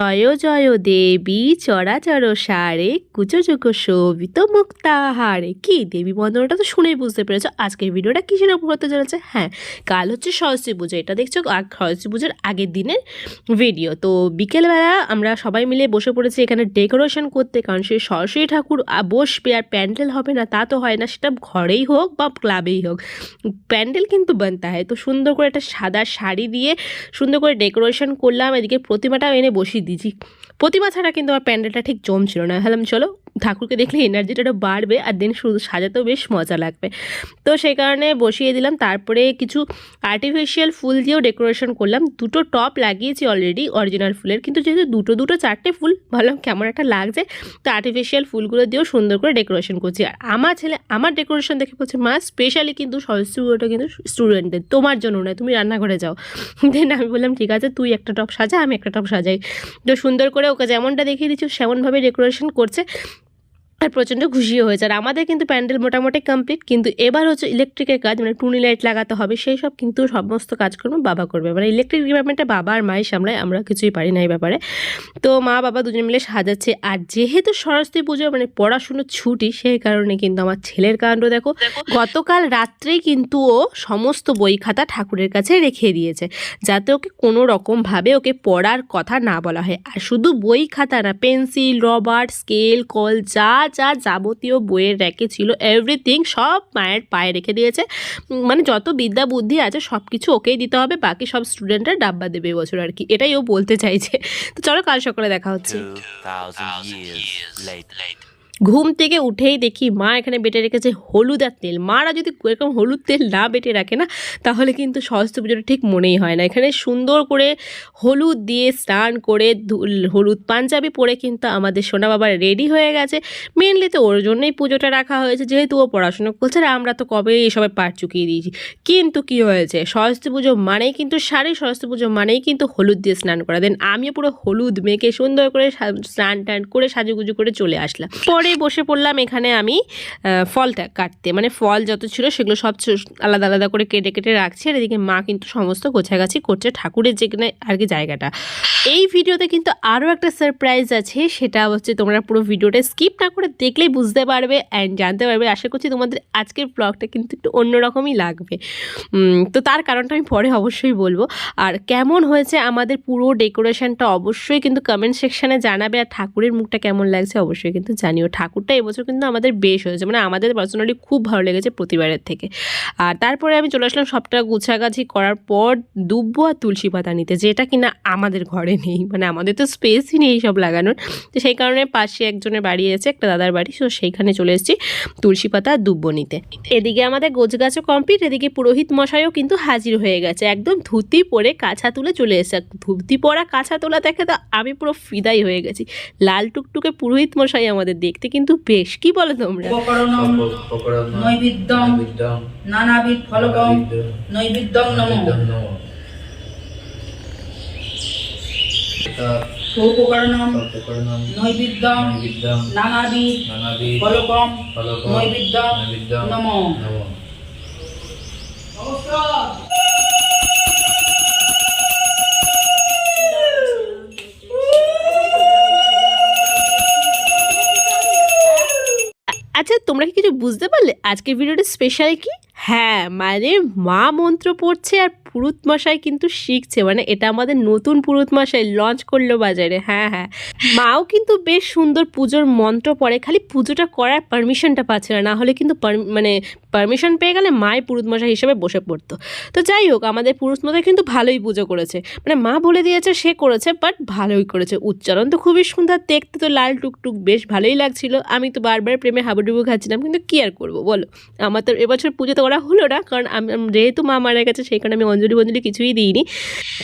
জয় জয় দেবী চরাচর সারে, কুচোচুক শোভিত মুক্তাহারে কি দেবী বন্দনাটা তো শুনেই বুঝতে পেরেছ। আজকের ভিডিওটা কিসের উপর হতে চলেছে? হ্যাঁ কাল হচ্ছে সরস্বতী পুজো। এটা দেখছ সরস্বতী পুজোর আগের দিনের ভিডিও। তো বিকেলবেলা আমরা সবাই মিলে বসে পড়েছি এখানে ডেকোরেশন করতে, কারণ সেই সরস্বতী ঠাকুর বসবে, আর প্যান্ডেল হবে না, তা তো হয় না। সেটা ঘরেই হোক বা ক্লাবেই হোক। প্যান্ডেল কিন্তু বানতে হয়। তো সুন্দর করে একটা সাদা শাড়ি দিয়ে সুন্দর করে ডেকোরেশন করলাম। এদিকে প্রতিমাটাও এনে বসিয়ে দিয়েছি। প্রতিমা ছাড়া কিন্তু আমার প্যান্ডেলটা ঠিক জমছিল না। ভাবলাম চলো ঠাকুরকে দেখলে এনার্জিটা বাড়বে আর দেন শুধু সাজাতেও বেশ মজা লাগবে। তো সেই কারণে বসিয়ে দিলাম। তারপরে কিছু আর্টিফিশিয়াল ফুল দিয়েও ডেকোরেশন করলাম। দুটো টপ লাগিয়েছি অলরেডি অরিজিনাল ফুলের। কিন্তু যেহেতু দুটো দুটো, চারটে ফুল, ভাবলাম কেমন একটা লাগছে, তো আর্টিফিশিয়াল ফুলগুলো দিয়েও সুন্দর করে ডেকোরেশন করছি। আর আমার ছেলে, আমার ডেকোরেশন দেখে বলছে, মা স্পেশালি কিন্তু সরস্বতী পুজোটা কিন্তু স্টুডেন্টদের তোমার জন্য নয়, তুমি রান্নাঘরে যাও। দেন আমি বললাম, ঠিক আছে, তুই একটা টপ সাজা, আমি একটা টপ সাজাই। তো সুন্দর করে ওকে যেমনটা দেখিয়ে দিচ্ছি, সেমনভাবে ডেকোরেশন করছে। আর প্রচণ্ড খুশিও হয়েছে। আর আমাদের কিন্তু প্যান্ডেল মোটামুটি কমপ্লিট কিন্তু এবার হচ্ছে ইলেকট্রিকের কাজ মানে টুনি লাইট লাগাতে হবে সেই সব কিন্তু সমস্ত কাজকর্ম বাবা করবে। মানে ইলেকট্রিক ডিপার্টমেন্টে বাবা আর মাই সামলায় আমরা কিছুই পারি না এই ব্যাপারে। তো মা বাবা দুজন মিলে সাজাচ্ছে। আর যেহেতু সরস্বতী পুজো মানে পড়াশুনোর ছুটি সেই কারণে কিন্তু আমার ছেলের কাণ্ড দেখো। গতকাল রাত্রেই কিন্তু ও সমস্ত বই খাতা ঠাকুরের কাছে রেখে দিয়েছে যাতে ওকে কোনো রকমভাবে ওকে পড়ার কথা না বলা হয়। আর শুধু বই খাতা না পেন্সিল রবার স্কেল কল যা যা যাবতীয় বইয়ের র্যাকে ছিল এভরিথিং সব মায়ের পায়ে রেখে দিয়েছে। মানে যত বিদ্যা বুদ্ধি আছে সব কিছু ওকেই দিতে হবে বাকি সব স্টুডেন্টরা ডাব্বা দেবে বছর আর কি। এটাই ও বলতে চাইছে। তো চলো কাল সকালে দেখা হচ্ছে। 2,000 years later. ঘুম থেকে উঠেই দেখি মা এখানে বেটে রেখেছে হলুদ আর তেল। মারা যদি এরকম হলুদ তেল না বেটে রাখে না, তাহলে কিন্তু সরস্বতী পুজোটা ঠিক মনেই হয় না। এখানে সুন্দর করে হলুদ দিয়ে স্নান করে হলুদ পাঞ্জাবি পরে কিন্তু আমাদের সোনা বাবা রেডি হয়ে গেছে। মেনলি তো ওর জন্যই পুজোটা রাখা হয়েছে, যেহেতু ও পড়াশোনা করছে আর আমরা তো কবে এসবে পার চুকিয়ে দিয়েছি। কিন্তু কি হয়েছে? সরস্বতী পুজো মানেই কিন্তু শাড়ি, সরস্বতী পুজো মানেই কিন্তু হলুদ দিয়ে স্নান করা। দেন আমিও পুরো হলুদ মেখে সুন্দর করে স্নান টান করে সাজুগুজু করে চলে আসলাম। পরে বসে পড়লাম এখানে আমি ফলটা কাটতে। মানে ফল যত ছিল সেগুলো সব আলাদা আলাদা করে কেটে কেটে রাখছি। আর এদিকে মা কিন্তু সমস্ত গোছাগাছি করছে ঠাকুরের যেখানে আর কি জায়গাটা। এই ভিডিওতে কিন্তু আরও একটা সারপ্রাইজ আছে, সেটা হচ্ছে তোমরা পুরো ভিডিওটা স্কিপ না করে দেখলেই বুঝতে পারবে অ্যান্ড জানতে পারবে। আশা করছি তোমাদের আজকের ব্লগটা কিন্তু একটু অন্যরকমই লাগবে। তো তার কারণটা আমি পরে অবশ্যই বলব। আর কেমন হয়েছে আমাদের পুরো ডেকোরেশনটা অবশ্যই কিন্তু কমেন্ট সেকশানে জানাবে। আর ঠাকুরের মুখটা কেমন লাগছে অবশ্যই কিন্তু জানিও। ঠাকুরটা এবছর কিন্তু আমাদের বেশ হয়েছে। মানে আমাদের পার্সোনালি খুব ভালো লেগেছে প্রতিবারের থেকে। আর তারপরে আমি চলে আসলাম সবটা গুছাগাছি করার পর দুব্বো আর তুলসী পাতা নিতে, যেটা কিনা আমাদের ঘরে নেই। মানে আমাদের তো স্পেসই নেই সব লাগানোর। তো সেই কারণে পাশে একজনের বাড়ি আছে, একটা দাদার বাড়ি। তো সেইখানে চলে এসেছি তুলসী পাতা আর দুব্বো নিতে। এদিকে আমাদের গোছগাছও কমপ্লিট এদিকে পুরোহিত মশাইও কিন্তু হাজির হয়ে গেছে। একদম ধুতি পরে কাছা তুলে চলে এসেছে। ধুতি পরা কাছা তোলা দেখে তো আমি পুরো ফিদাই হয়ে গেছি। লাল টুকটুকে পুরোহিত মশাই আমাদের দেখতে কিন্তু বেশ। কি বলো তোমরা? নানাবিধ ফলকম নম। নানাবিধ ফলকম নম। আচ্ছা তোমরা কি কিছু বুঝতে পারলে? আজকের ভিডিওটা স্পেশাল কি? হ্যাঁ মানে মা মন্ত্র পড়ছে আর পুরুত মশাই কিন্তু শিখছে মানে এটা আমাদের নতুন পুরুত মশাই লঞ্চ করল বাজারে হ্যাঁ হ্যাঁ। মাও কিন্তু বেশ সুন্দর পুজোর মন্ত্র পড়ে, খালি পুজোটা করার পারমিশনটা পাচ্ছে না না হলে কিন্তু মানে পারমিশন পেয়ে গেলে মাই পুরুত মশাই হিসেবে বসে পড়তো। তো যাই হোক, আমাদের পুরুষ মশাই কিন্তু ভালোই পুজো করেছে। মানে মা বলে দিয়েছে সে করেছে বাট ভালোই করেছে। উচ্চারণ তো খুবই সুন্দর, দেখতে তো লাল টুকটুক, বেশ ভালোই লাগছিল। আমি তো বারবার প্রেমে হাবুডুবু খাচ্ছিলাম, কিন্তু কি আর করব বলো? আমার তো এবছর পুজো তো করা হলো না, কারণ আমি- যেহেতু মা মারা গেছে, সেই কারণে আমি অঞ্জলি বঞ্জলি কিছুই দিইনি।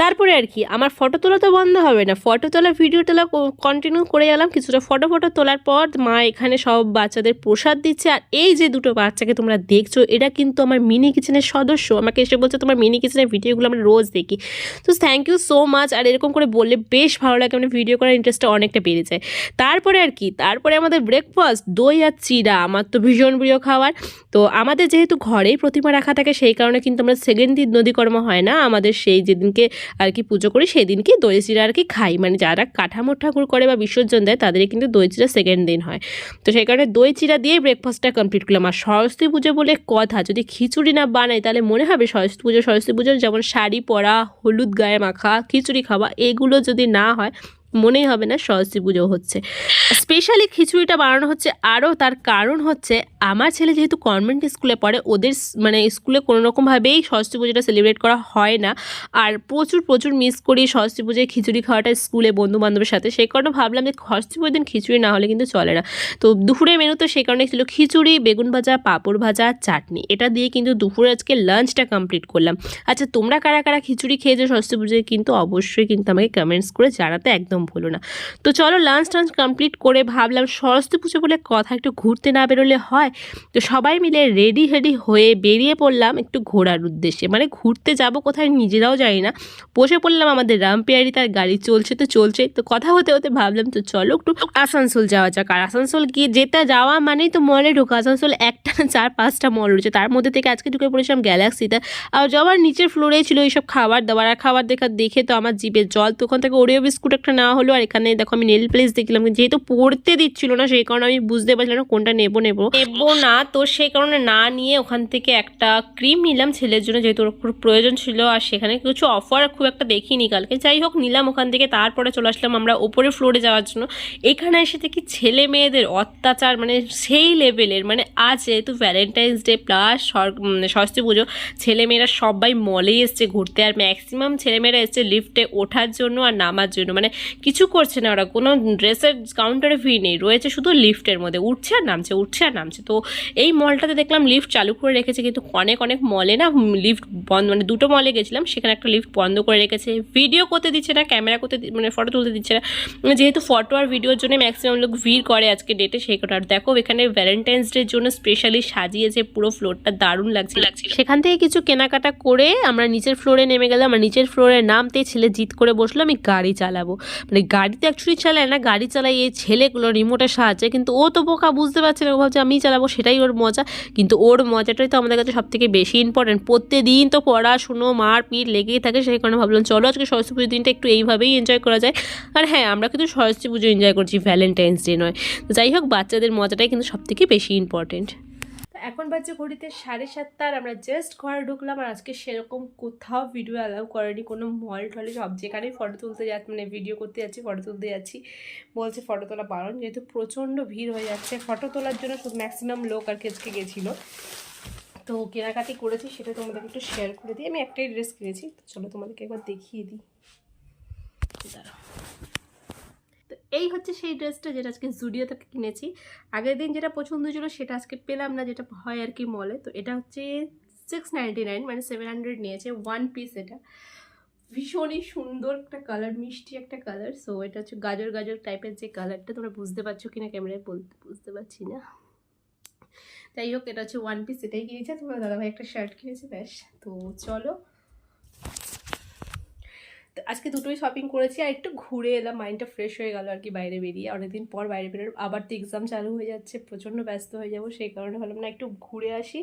তারপরে আর কি, আমার ফটো তোলা তো বন্ধ হবে না। ফটো তোলা ভিডিও তোলা কন্টিনিউ করে গেলাম কিছুটা ফটো ফটো তোলার পর মা এখানে সব বাচ্চাদের প্রসাদ দিচ্ছে। আর এই যে দুটো বাচ্চাকে তোমরা দেখছ, এরা কিন্তু আমার মিনি কিচেনের সদস্য। আমাকে এসে বলছে, তোমার মিনি কিচেনের ভিডিওগুলো আমরা রোজ দেখি। তো থ্যাংক ইউ সো মাচ আর এরকম করে বললে বেশ ভালো লাগে মানে ভিডিও করার ইন্টারেস্টটা অনেকটা বেড়ে যায়। তারপরে আর কি, তারপরে আমাদের ব্রেকফাস্ট দই আর চিরা আমার তো ভীষণ প্রিয় খাবার। তো আমাদের যেহেতু ঘরেই প্রতিমা রাখা থাকে, সেই কারণে কিন্তু আমরা সেকেন্ড দিন নদীকর্ম হয় হয় না। আমাদের সেই যেদিনকে আর কি পুজো করি সেই দিনকে দই চিড়া আর কি খাই। মানে যারা কাঠামোর ঠাকুর করে বা বিসর্জন দেয় তাদের কিন্তু দই চিড়া সেকেন্ড দিন হয়। তো সেই কারণে দই চিড়া দিয়ে ব্রেকফাস্টটা কমপ্লিট করলাম। আর সরস্বতী পুজো বলে কথা, যদি খিচুড়ি না বানাই, তাহলে মনে হবে সরস্বতী পুজো, সরস্বতী পুজোর যেমন শাড়ি পরা, হলুদ গায়ে মাখা, খিচুড়ি খাওয়া, এগুলো যদি না হয়, মনেই হবে না সরস্বতী পুজো হচ্ছে। স্পেশালি খিচুড়িটা বানানো হচ্ছে আরও তার কারণ হচ্ছে আমার ছেলে যেহেতু কনভেন্ট স্কুলে পড়ে, ওদের মানে স্কুলে কোনো রকমভাবেই সরস্বতী পুজোটা সেলিব্রেট করা হয় না। আর প্রচুর প্রচুর মিস করি সরস্বতী পুজোয় খিচুড়ি খাওয়াটা স্কুলে বন্ধু বান্ধবের সাথে। সেই কারণে ভাবলাম যে সরস্বতী পুজোর দিন খিচুড়ি না হলে কিন্তু চলে না। তো দুপুরের মেনু তো সেই কারণে ছিল খিচুড়ি, বেগুন ভাজা, পাঁপড় ভাজা, চাটনি। এটা দিয়ে কিন্তু দুপুরে আজকে লাঞ্চটা কমপ্লিট করলাম। আচ্ছা তোমরা কারা কারা খিচুড়ি খেয়েছো সরস্বতী পুজোয়? কিন্তু অবশ্যই কিন্তু আমাকে কমেন্টস করে জানাতে একদম ভুলো না। তো চলো লাঞ্চ টাঞ্চ কমপ্লিট করে ভাবলাম, সরস্বতী পুজো বলে কথা একটু ঘুরতে না বেরোলে হয়? তো সবাই মিলে রেডি হেডি হয়ে বেরিয়ে পড়লাম একটু ঘোরার উদ্দেশ্যে। মানে ঘুরতে যাব কোথায় নিজেরাও জানি না। বসে পড়লাম আমাদের রামপিয়ারি, তার গাড়ি চলছে তো চলছে। তো কথা হতে হতে ভাবলাম, তো চলো একটু আসানসোল যাওয়া যাক। আর আসানসোল গিয়ে যেতে যাওয়া মানেই তো মলে ঢোকা। আসানসোল একটা চার, পাঁচটা মল রয়েছে। তার মধ্যে থেকে আজকে ঢুকে পড়েছিলাম গ্যালাক্সিতে। আর যাওয়ার নিচের ফ্লোরেই ছিল এইসব খাবার দাবার। আর খাবার দেখা দেখে তো আমার জিভে জল, তো ওখান থেকে ওরিও বিস্কুট একটা নেওয়া হলো। আর এখানে দেখো আমি নেল প্লেস দেখলাম। যেহেতু পড়তে দিচ্ছিল না, সেই কারণে আমি বুঝতে পারছিলাম না কোনটা নেব নেব। নেব না, তো সেই কারণে না নিয়ে ওখান থেকে একটা ক্রিম নিলাম ছেলের জন্য, যেহেতু ওর খুব প্রয়োজন ছিল, আর সেখানে কিছু অফার খুব একটা দেখিনি কালকে। যাই হোক, নিলাম ওখান থেকে, তারপরে চলে আসলাম আমরা ওপরে ফ্লোরে যাওয়ার জন্য। এখানে এসে দেখি ছেলে মেয়েদের অত্যাচার মানে সেই লেভেলের মানে আজ যেহেতু ভ্যালেন্টাইন্স ডে প্লাস সরস্বতী পুজো ছেলেমেয়েরা সবাই মলেই এসছে ঘুরতে, আর ম্যাক্সিমাম ছেলেমেয়েরা এসছে লিফটে ওঠার জন্য আর নামার জন্য মানে কিছু করছে না ওরা। কোনো ড্রেসের কাউন্টারে ফি নেই, রয়েছে শুধু লিফটের মধ্যে, উঠছে আর নামছে, উঠছে আর নামছে। তো এই মলটাতে দেখলাম লিফট চালু করে রেখেছে, কিন্তু অনেক অনেক মলে না লিফট বন্ধ মানে দুটো মলে গেছিলাম, সেখানে একটা লিফট বন্ধ করে রেখেছে। ভিডিও করতে দিচ্ছে না ক্যামেরা করতে মানে ফটো তুলতে দিচ্ছে না। যেহেতু ফটো আর ভিডিওর জন্য ম্যাক্সিমাম লোক ভিড় করে আজকে ডেটে সেই কথা আর দেখো, এখানে ভ্যালেন্টাইন্স ডের জন্য স্পেশালি সাজিয়েছে, পুরো ফ্লোরটা দারুণ লাগছে। লাগছে সেখান থেকে কিছু কেনাকাটা করে আমরা নিচের ফ্লোরে নেমে গেলাম, আর নিচের ফ্লোরে নামতে ছেলে জিত করে বসল, আমি গাড়ি চালাবো। মানে গাড়িতে অ্যাকচুয়ালি চালায় না, গাড়ি চালাই এই ছেলেগুলো রিমোটের সাহায্যে, কিন্তু ও তো বোকা, বুঝতে পারছে না। ও ভাবছে, আমি চালাবো, সেটাই ওর মজা। কিন্তু ওর মজাটাই তো আমাদের কাছে সবথেকে বেশি ইম্পর্টেন্ট প্রত্যেকদিন তো পড়াশুনো, মারপিট লেগেই থাকে, সেই কারণে ভাবলাম, চলো আজকে সরস্বতী পুজোর দিনটা একটু এইভাবেই এনজয় করা যায়। আর হ্যাঁ আমরা কিন্তু সরস্বতী পুজো এনজয় করছি ভ্যালেন্টাইন্স ডে নয়। যাই হোক, বাচ্চাদের মজাটাই কিন্তু সবথেকে বেশি ইম্পর্টেন্ট এখন বাজে ঘড়িতে সাড়ে সাতটা আর আমরা জাস্ট ঘরে ঢুকলাম আর আজকে সেরকম কোথাও ভিডিও অ্যালাউ করেনি, কোনো মল টলে সব যেখানেই ফটো তুলতে যাচ্ছি মানে ভিডিও করতে যাচ্ছি ফটো তুলতে যাচ্ছি, বলছে ফটো তোলা বারণ, যেহেতু প্রচণ্ড ভিড় হয়ে যাচ্ছে ফটো তোলার জন্য শুধু ম্যাক্সিমাম লোক আর কি আজকে গেছিল। তো কেনাকাটি করেছি, সেটা তোমাদেরকে একটু শেয়ার করে দিই, আমি একটাই ড্রেস কিনেছি, তো চলো তোমাদেরকে একবার দেখিয়ে দিই। দাঁড়াও। এই হচ্ছে সেই ড্রেসটা যেটা আজকে জুডিও থেকে কিনেছি। আগের দিন যেটা পছন্দ ছিল সেটা আজকে পেলাম না, যেটা হয় আর কি মলে তো এটা হচ্ছে সিক্স নাইনটি নাইন মানে সেভেন হান্ড্রেড নিয়েছে ওয়ান পিস এটা। ভীষণই সুন্দর একটা কালার মিষ্টি একটা কালার সো এটা হচ্ছে গাজর গাজর টাইপের যে কালারটা তোমরা বুঝতে পারছ কিনা ক্যামেরায় বলতে বুঝতে পারছি না। যাই হোক, এটা হচ্ছে ওয়ান পিস এটাই কিনেছে। তোমার দাদাভাই একটা শার্ট কিনেছে, ব্যাস। তো চলো আজকে দুটোই শপিং করেছি আর একটু ঘুরে এলাম মাইন্ডটা ফ্রেশ হয়ে গেল আর কি বাইরে বেরিয়ে। অনেকদিন পর বাইরে বেরোর আবার তো এক্সাম চালু হয়ে যাচ্ছে, প্রচণ্ড ব্যস্ত হয়ে যাব, সেই কারণে ভাবলাম না একটু ঘুরে আসি।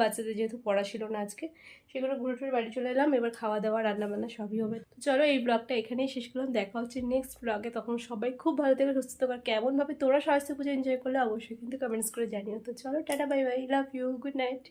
বাচ্চাদের যেহেতু পড়া ছিল না আজকে, সেগুলো ঘুরে টুরে বাড়ি চলে এলাম, এবার খাওয়া দাওয়া রান্না বান্না সবই হবে। তো চলো এই ব্লগটা এখানেই শেষ করলাম, দেখা হচ্ছে নেক্সট ব্লগে তখন সবাই খুব ভালো থেকে, সুস্থ থাকো, আর কেমনভাবে তোরা সরস্বতী পুজো এনজয় করলে অবশ্যই কিন্তু কমেন্টস করে জানিও। তো চলো, tata bye bye love you good night